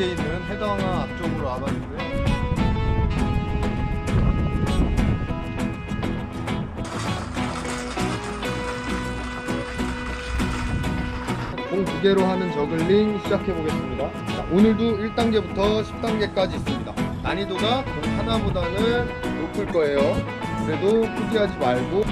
뒤에 있는 해당화 앞쪽으로 와가지고요. 공 두 개로 하는 저글링 시작해 보겠습니다. 자, 오늘도 1단계부터 10단계까지 있습니다. 난이도가 공 하나보다는 높을 거예요. 그래도 포기하지 말고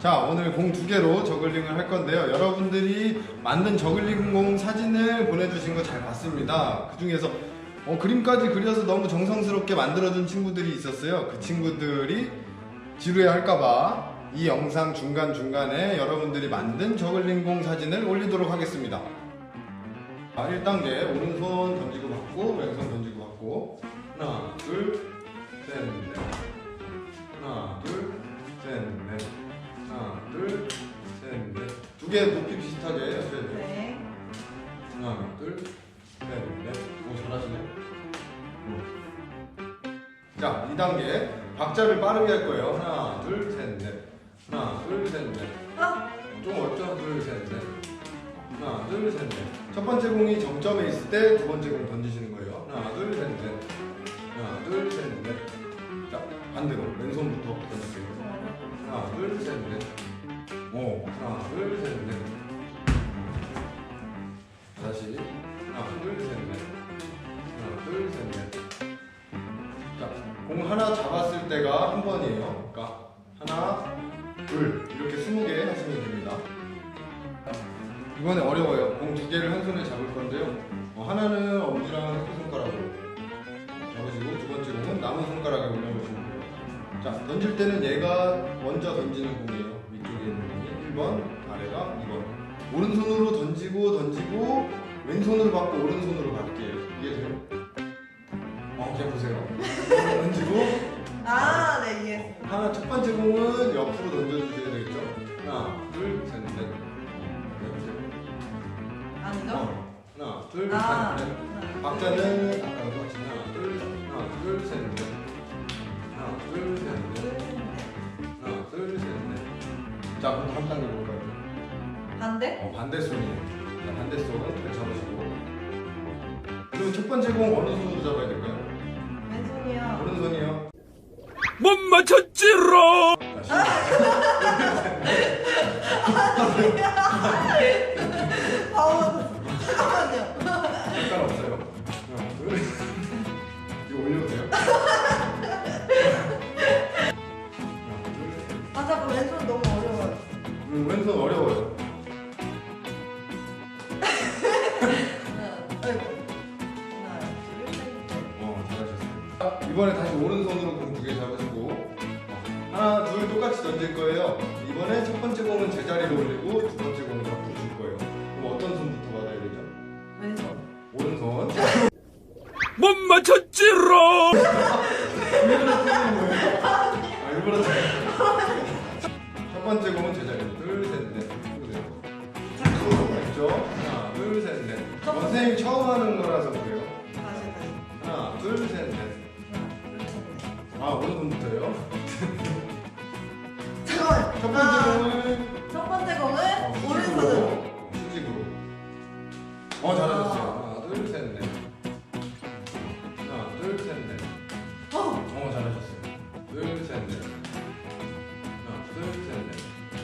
자 오늘 공 두 개로 저글링을 할 건데요. 여러분들이 만든 저글링 공 사진을 보내주신 거 잘 봤습니다. 그 중에서 어, 그림까지 그려서 너무 정성스럽게 만들어준 친구들이 있었어요. 그 친구들이 지루해 할까봐 이 영상 중간중간에 여러분들이 만든 저글링 공 사진을 올리도록 하겠습니다 자, 1단계 오른손 던지고 받고 왼손 던지고 받고 하나 둘셋넷 하나 둘셋넷 하나, 둘, 셋, 넷. 두 개 높이 비슷하게 하셔야 돼요. 네. 하나, 둘, 셋, 넷. 오, 잘하시네. 음. 자, 2단계. 박자를 빠르게 할 거예요. 하나, 둘, 셋, 넷. 하나, 둘, 셋, 넷. 아, 좀 어렵죠? 둘, 셋, 넷. 하나, 둘, 셋, 넷. 첫 번째 공이 정점에 있을 때 두 번째 공 던지시는 거예요. 하나, 둘, 셋, 넷. 하나, 둘, 셋, 넷. 자, 반대로. 왼손부터 던질게요. 하나, 둘, 셋, 넷. 오, 하나, 둘, 셋, 넷. 다시. 하나, 둘, 셋, 넷. 하나, 둘, 셋, 넷. 자, 공 하나 잡았을 때가 한 번이에요. 그러니까 하나, 둘 이번에 어려워요. 공 두 개를 한 손에 잡을 건데요. 어, 하나는 엄지랑 새끼손가락으로 잡으시고 두 번째 공은 남은 손가락에 올려보시면 돼요. 자, 던질 때는 얘가 먼저 던지는 공이에요. 위쪽에 있는 공이 1번, 아래가 2번. 오른손으로 던지고 던지고 왼손으로 받고 오른손으로 받게요. 이게 돼요? 어, 그냥 보세요. 던지고 아, 네, 이해. 하나 첫 번째 공은 옆으로 던져주셔야 되겠죠? 하나, 하나, 박자는 아까 같이 하나, 둘, 하나, 둘, 셋, 넷. 하나, 둘, 셋, 넷. 둘, 셋, 넷. 하나, 둘, 셋, 넷. 자, 그럼 다음 단계 볼까요? 반대? 어, 반대 손이에요. 자, 반대 손은 잘 잡으시고. 그럼 첫 번째 공 어느 손으로 잡아야 될까요? 왼손이요. 오른손이요. 못 맞췄지롱! 자, 바보. 음, 왼손 어려워요. 어, 잘하셨어요. 자, 이번에 다시 오른손으로 공 두 개 잡으시고 어, 하나, 둘 똑같이 던질 거예요. 이번에 첫 번째 공은 제자리로 올리고 두 번째 공은 앞으로 줄 거예요. 그럼 어떤 손부터 받아야 되죠? 왼손. 오른손. 못 맞췄지롱! 일부러 틀린 거예요. 아, 일부러 첫 번째 공은 제자리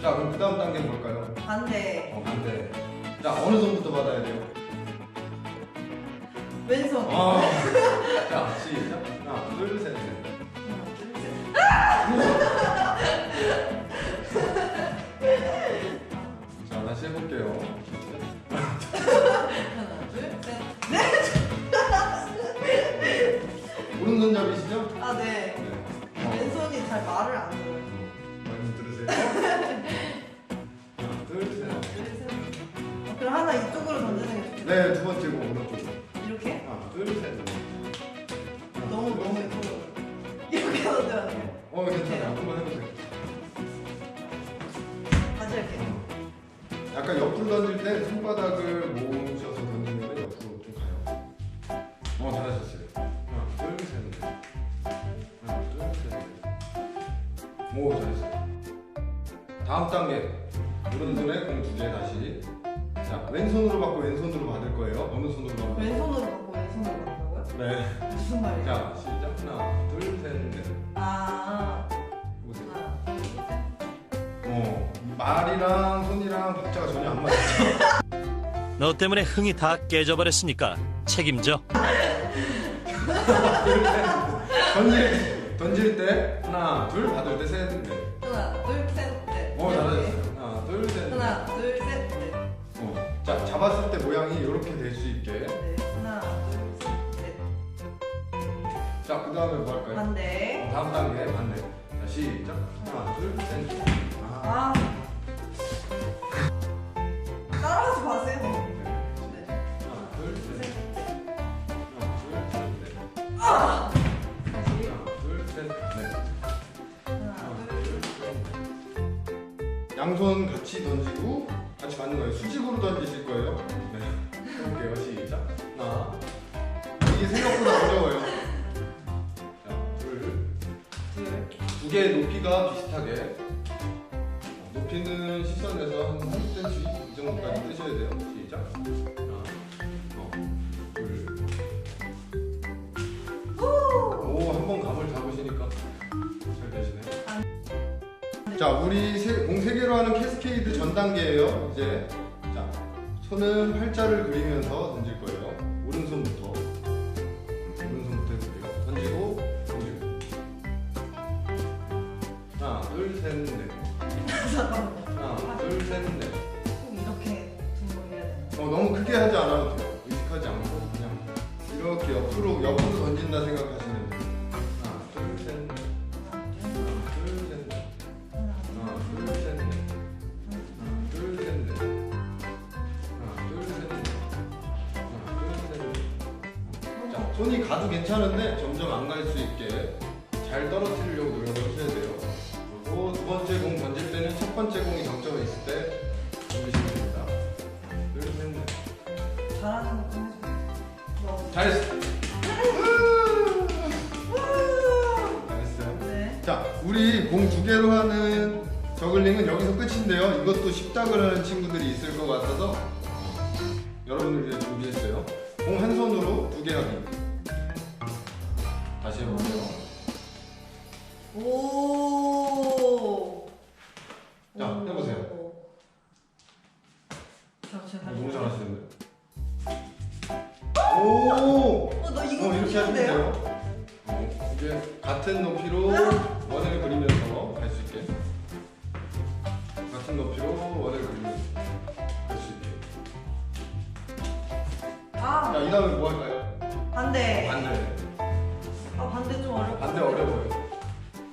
자 그럼 그 다음 단계 뭘까요? 반대. 어 반대. 자 어느 손부터 받아야 돼요? 왼손. 어. 약간 옆으로 던질 때 손바닥을 모으셔서 던지는 게 옆으로 좀 가요. 어 잘하셨어요. 하나 둘 셋. 넷. 하나 둘 셋. 넷. 오 잘했어요. 다음 단계 오른손에 공 두 개 다시. 자 왼손으로 받고 왼손으로 받을 거예요. 어느 손으로 받고? 왼손으로 받고 왼손으로 받는다고요? 네. 무슨 말이에요? 자 시작. 하나 둘 셋. 넷. 아, 말이랑 손이랑 박자가 전혀 안 맞아요. 너 때문에 흥이 다 깨져버렸으니까 책임져. 던질 던질 때 하나 둘 받을 때 셋. 넷. 하나, 둘, 셋, 넷. 어 잘하셨어요. 하나 둘 셋. 넷. 하나, 둘, 셋, 넷. 어. 자 잡았을 때 모양이 이렇게 될 수 있게. 네. 하나, 둘, 셋, 넷. 자 그 다음에 뭐 할까요? 반대. 어, 다음 단계 반대. 자 시작. 하나 둘 셋. 넷. 아. 아. 양손 같이 던지고 같이 맞는 거예요. 수직으로 던지실 거예요. 네. 해볼게요. 시작. 하나. 이게 생각보다 어려워요. 자, 둘. 둘. 두 개의 높이가 비슷하게. 높이는 시선에서 한 30cm 이 정도까지 네. 뜨셔야 돼요. 시작. 자, 우리 세, 공 3개로 하는 캐스케이드 전 단계예요. 이제 자, 손은 팔자를 그리면서 던질 거예요. 오른손부터. 오른손부터 해볼게요. 던지고, 던지고. 하나, 둘, 셋, 넷. 하나, 둘, 셋, 넷. 꼭 이렇게 두번 해야 되나? 어, 너무 크게 하지 않아도 돼요. 의식하지 않고 그냥 이렇게 옆으로 옆으로 던진다 생각하시 손이 가도 괜찮은데 점점 안 갈 수 있게 잘 떨어뜨리려고 노력을 하셔야 돼요. 그리고 두 번째 공 던질 때는 첫 번째 공이 정점에 있을 때 던지시면 됩니다. 둘, 셋, 넷. 잘하는 거좀 해주세요. 잘했어. 우! 잘했어요. 네. 자, 우리 공 두 개로 하는 저글링은 여기서 끝인데요. 이것도 쉽다 그러는 친구들이 있을 것 같아서 여러분을 위해 준비했어요. 공 한 손으로 두 개 하기. 이거 어, 이렇게 하시면 좋은데요? 돼요. 어, 이게 같은 높이로 원을 그리면서 갈 수 있게. 같은 높이로 원을 그리면서 갈 수 있게. 아, 자, 이 다음에 뭐 할까요? 반대. 반대. 아, 반대 좀 어렵다. 반대 어려워요.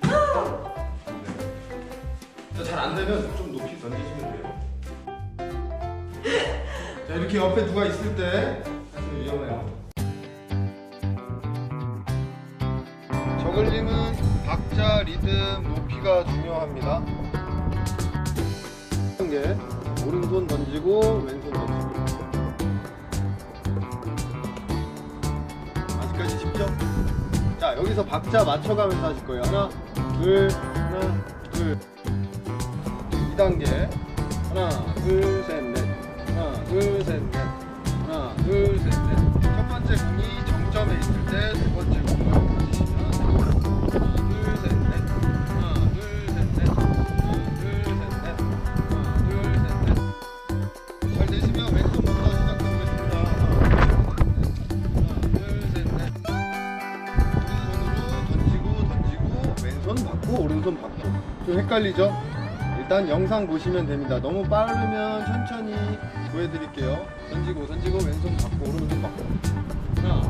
반대. 잘안 되면 좀 높이 던지시면 돼요. 자, 이렇게 옆에 누가 있을 때 사실 위험해요. 저글링은 박자, 리듬, 높이가 중요합니다. 게 오른손 던지고 왼손 던지고. 아직까지 쉽죠? 자 여기서 박자 맞춰가면서 하실 거예요 하나 둘 하나 둘 2단계 하나 둘 셋 넷 하나 둘 셋 넷 하나 점에 있을 때 두 번째 공을 받고 오른손 받고 좀 헷갈리죠? 일단 영상 보시면 됩니다. 너무 빠르면 천천히 보여드릴게요. 던지고 던지고 왼손 받고 오른손 받고 하나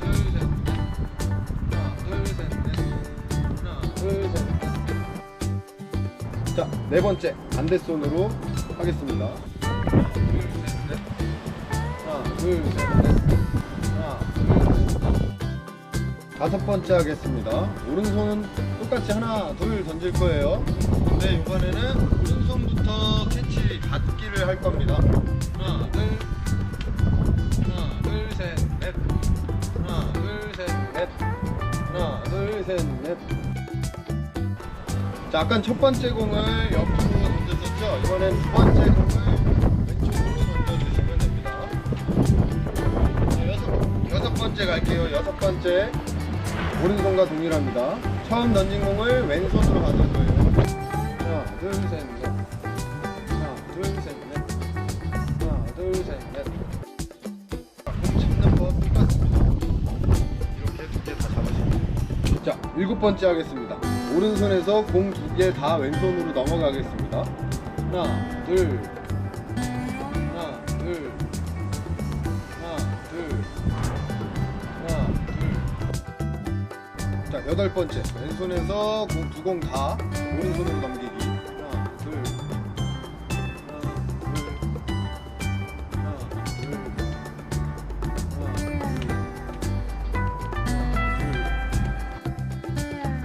둘셋넷 하나 둘셋넷 하나 둘셋넷 자, 네 번째 반대손으로 하겠습니다. 하나, 둘, 셋, 넷. 하나, 둘, 셋, 다섯 번째 하겠습니다. 오른손은 똑같이 하나, 둘 던질 거예요. 근데 이번에는 오른손부터 캐치 받기를 할 겁니다. 하나, 둘, 하나, 둘, 셋, 넷. 하나, 둘, 셋, 넷. 하나, 둘, 셋, 넷. 자, 아까 첫 번째 공을 옆으로 던졌었죠? 이번엔 두 번째 공을 왼쪽으로 던져주시면 됩니다. 자, 여섯, 여섯 번째 갈게요. 여섯 번째. 오른손과 동일합니다. 처음 던진 공을 왼손으로 받을 거예요. 하나, 둘, 셋, 넷. 하나, 둘, 셋, 넷. 하나, 둘, 셋, 넷. 자, 공 잡는 법 똑같습니다. 이렇게 두 개 다 잡으시면. 자, 일곱 번째 하겠습니다. 오른손에서 공 두 개 다 왼손으로 넘어가겠습니다. 하나, 둘, 여덟 번째. 왼손에서 공두공 다 오른손으로 넘기기. 하나, 둘, 하나, 둘, 하나, 둘, 하나,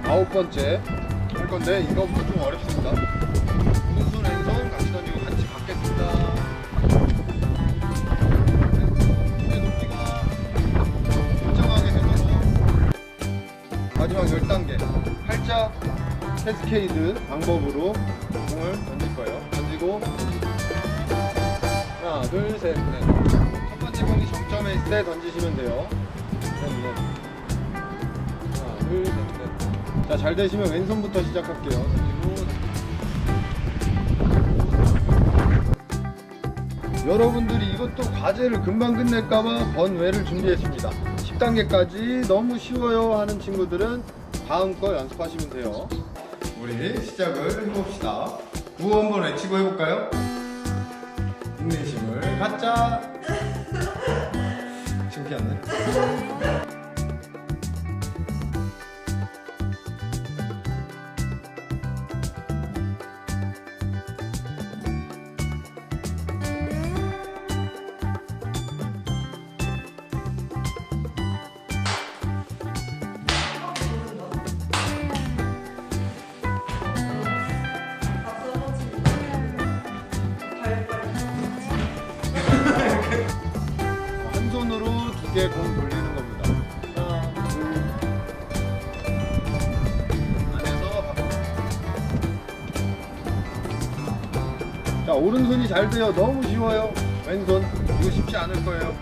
둘. 아홉 번째 할 건데 이거부터 좀 어렵습니다. 마지막 10단계 팔자 캐스케이드 방법으로 공을 던질 거예요. 던지고 하나 둘셋넷첫 번째 공이 정점에 있을 때 던지시면 돼요. 셋넷 하나 둘셋넷 자, 잘 되시면 왼손부터 시작할게요. 던지고 여러분들이 이것도 과제를 금방 끝낼까봐 번외를 준비했습니다. 10단계까지 너무 쉬워요 하는 친구들은 다음 거 연습하시면 돼요. 우리 시작을 해봅시다. 구호 한번 외치고 해볼까요? 인내심을 갖자. 창피한데? 오른손이 잘 돼요. 너무 쉬워요. 왼손. 이거 쉽지 않을 거예요.